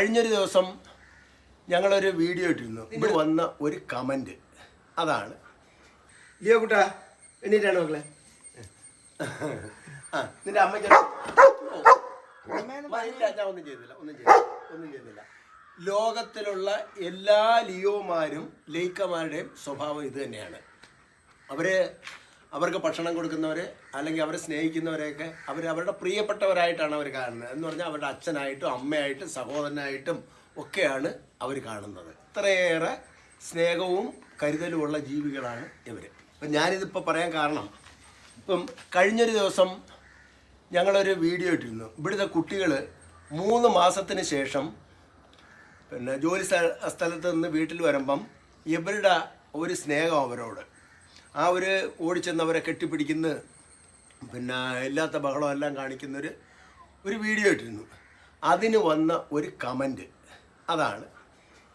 കഴിഞ്ഞൊരു ദിവസം ഞങ്ങളൊരു വീഡിയോ ഇട്ടിരുന്നു. ഇവിടെ വന്ന ഒരു കമന്റ് അതാണ്. ലിയോ കുട്ടാ എണീറ്റാണ് മക്കളെ? ആ. നിന്റെ അമ്മയ്ക്ക് ഞാൻ ഒന്നും ചെയ്തില്ല ഒന്നും ചെയ്തില്ല ഒന്നും ചെയ്തില്ല. ലോകത്തിലുള്ള എല്ലാ ലിയോമാരും ലൈക്കമാരുടെയും സ്വഭാവം ഇത് തന്നെയാണ്. അവർ അവർക്ക് ഭക്ഷണം കൊടുക്കുന്നവരെ അല്ലെങ്കിൽ അവരെ സ്നേഹിക്കുന്നവരെയൊക്കെ അവർ അവരുടെ പ്രിയപ്പെട്ടവരായിട്ടാണ് അവർ കാണുന്നത്. എന്ന് പറഞ്ഞാൽ അവരുടെ അച്ഛനായിട്ടും അമ്മയായിട്ടും സഹോദരനായിട്ടും ഒക്കെയാണ് അവർ കാണുന്നത്. ഇത്രയേറെ സ്നേഹവും കരുതലുമുള്ള ജീവികളാണ് ഇവർ അപ്പം ഞാനിതിപ്പോൾ പറയാൻ കാരണം ഇപ്പം കഴിഞ്ഞൊരു ദിവസം ഞങ്ങളൊരു വീഡിയോ ഇട്ടിരുന്നു. ഇവിടുത്തെ കുട്ടികൾ മൂന്ന് മാസത്തിന് ശേഷം പിന്നെ ജോലി സ്ഥ- സ്ഥലത്ത് നിന്ന് വീട്ടിൽ വരുമ്പം ഇവരുടെ ഒരു സ്നേഹം അവരോട്. ആ ഒരു ഓടിച്ചെന്നവരെ കെട്ടിപ്പിടിക്കുന്ന പിന്നെ ഇല്ലാത്ത ബഹളം എല്ലാം കാണിക്കുന്നൊരു ഒരു വീഡിയോ ഇട്ടിരുന്നു. അതിന് വന്ന ഒരു കമന്റ് അതാണ്.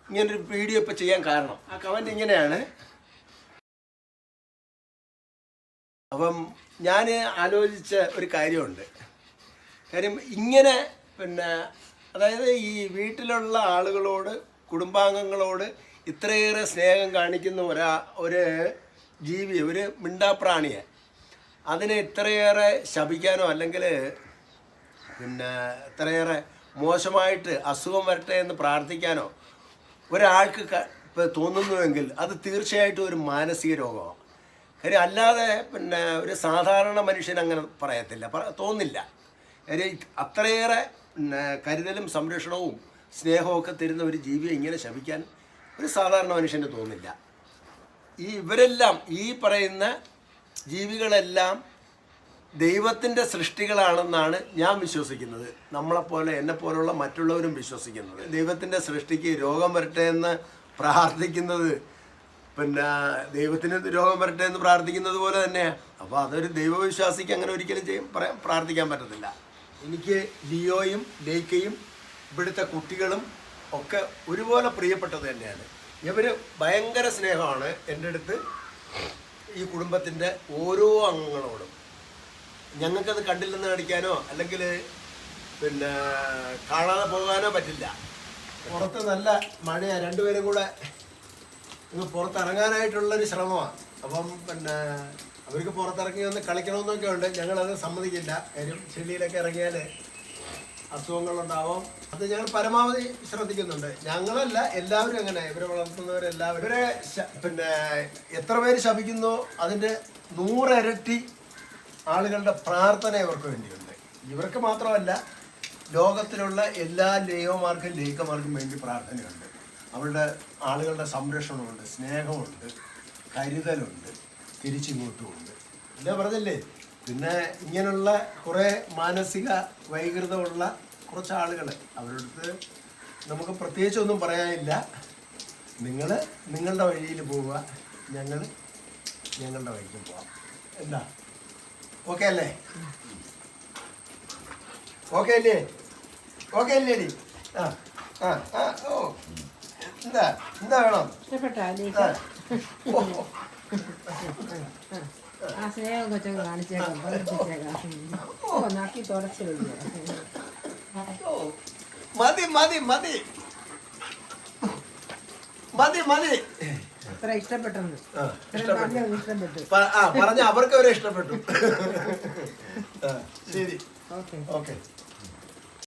ഇങ്ങനൊരു വീഡിയോ ഇപ്പോൾ ചെയ്യാൻ കാരണം. ആ കമന്റ് ഇങ്ങനെയാണ്. അപ്പം ഞാൻ ആലോചിച്ച ഒരു കാര്യമുണ്ട്. കാര്യം ഇങ്ങനെ പിന്നെ അതായത് ഈ വീട്ടിലുള്ള ആളുകളോട് കുടുംബാംഗങ്ങളോട് ഇത്രയേറെ സ്നേഹം കാണിക്കുന്ന ഒരാ ഒരു ജീവി ഒരു മിണ്ടാപ്രാണിയെ. അതിനെ ഇത്രയേറെ ശപിക്കാനോ അല്ലെങ്കിൽ പിന്നെ ഇത്രയേറെ മോശമായിട്ട് അസുഖം വരട്ടെ എന്ന് പ്രാർത്ഥിക്കാനോ ഒരാൾക്ക് തോന്നുന്നുവെങ്കിൽ അത് തീർച്ചയായിട്ടും ഒരു മാനസിക രോഗമാണ് കാര്യം അല്ലാതെ പിന്നെ ഒരു സാധാരണ മനുഷ്യൻ അങ്ങനെ പറയത്തില്ല. തോന്നില്ല. കാര്യം അത്രയേറെ പിന്നെ കരുതലും സംരക്ഷണവും സ്നേഹവും ഒക്കെ തരുന്ന ഒരു ജീവിയെ ഇങ്ങനെ ശപിക്കാൻ ഒരു സാധാരണ മനുഷ്യന് തോന്നില്ല. ഈ ഇവരെല്ലാം ഈ പറയുന്ന ജീവികളെല്ലാം ദൈവത്തിന്റെ സൃഷ്ടികളാണെന്നാണ് ഞാൻ വിശ്വസിക്കുന്നത്. നമ്മളെപ്പോലെ എന്നെപ്പോലുള്ള മറ്റുള്ളവരും വിശ്വസിക്കുന്നത്. ദൈവത്തിന്റെ സൃഷ്ടിക്ക് രോഗം വരട്ടെ എന്ന് പ്രാർത്ഥിക്കുന്നത് പിന്നെ ദൈവത്തിന് രോഗം വരട്ടെ എന്ന് പ്രാർത്ഥിക്കുന്നത് പോലെ തന്നെയാണ് അപ്പോൾ അതൊരു ദൈവവിശ്വാസിക്ക് അങ്ങനെ ഒരിക്കലും ചെയ്യും പറയാൻ പ്രാർത്ഥിക്കാൻ പറ്റത്തില്ല. എനിക്ക് ലിയോയും ലേക്കയും ഇവിടുത്തെ കുട്ടികളും ഒക്കെ ഒരുപോലെ പ്രിയപ്പെട്ടത് തന്നെയാണ്. ഇവർ ഭയങ്കര സ്നേഹമാണ് എന്റെ അടുത്ത് ഈ കുടുംബത്തിന്റെ ഓരോ അംഗങ്ങളോടും. ഞങ്ങൾക്കത് കണ്ടില്ലെന്ന് കാണിക്കാനോ അല്ലെങ്കിൽ പിന്നെ കാണാതെ പോകാനോ പറ്റില്ല. പുറത്ത് നല്ല മഴയാണ് രണ്ടുപേരും കൂടെ ഇന്ന് പുറത്തിറങ്ങാനായിട്ടുള്ളൊരു ശ്രമമാണ് അപ്പം പിന്നെ അവർക്ക് പുറത്തിറങ്ങി ഒന്ന് കളിക്കണമെന്നൊക്കെ ഉണ്ട്. ഞങ്ങളത് സമ്മതിക്കില്ല. കാര്യം ചെളിയിലൊക്കെ ഇറങ്ങിയാൽ അസുഖങ്ങളുണ്ടാവും. അത് ഞങ്ങൾ പരമാവധി ശ്രദ്ധിക്കുന്നുണ്ട്. ഞങ്ങളല്ല എല്ലാവരും അങ്ങനെ ഇവരെ വളർത്തുന്നവരെല്ലാവരും ഇവരെ പിന്നെ എത്ര പേര് ശപിക്കുന്നോ? അതിന്റെ നൂറിരട്ടി ആളുകളുടെ പ്രാർത്ഥന ഇവർക്ക് വേണ്ടിയുണ്ട്. ഇവർക്ക് മാത്രമല്ല ലോകത്തിലുള്ള എല്ലാ ലേയോമാർക്കും ലേഖമാർക്കും വേണ്ടി പ്രാർത്ഥനയുണ്ട്. അവരുടെ ആളുകളുടെ സംരക്ഷണമുണ്ട് സ്നേഹമുണ്ട് കരുതലുണ്ട് തിരിച്ചിങ്ങോട്ടുമുണ്ട്. ഇല്ല പറഞ്ഞില്ലേ പിന്നെ ഇങ്ങനെയുള്ള കുറേ മാനസിക വൈകൃതമുള്ള കുറച്ച് ആളുകൾ അവരുടെ അടുത്ത് നമുക്ക് പ്രത്യേകിച്ച് ഒന്നും പറയാനില്ല. നിങ്ങൾ നിങ്ങളുടെ വഴിയിൽ പോവുക. ഞങ്ങൾ ഞങ്ങളുടെ വഴിക്ക് പോവാം. എന്താ? ഓക്കെ അല്ലേ? ഓക്കെ അല്ലേ? ഓക്കെ അല്ലേ ആ ആ ആ ഓ. എന്താ? എന്താ വേണം? ഇഷ്ടപ്പെട്ടോ? കാണിച്ചേക്കാം ഓ നാക്കി തുടച്ചു മതി മതി മതി. മതി മതി. അത്ര ഇഷ്ടപ്പെട്ടു. പറഞ്ഞ അവർക്ക് അവരെ ഇഷ്ടപ്പെട്ടു. ശരി. ഓക്കെ. ഓക്കെ.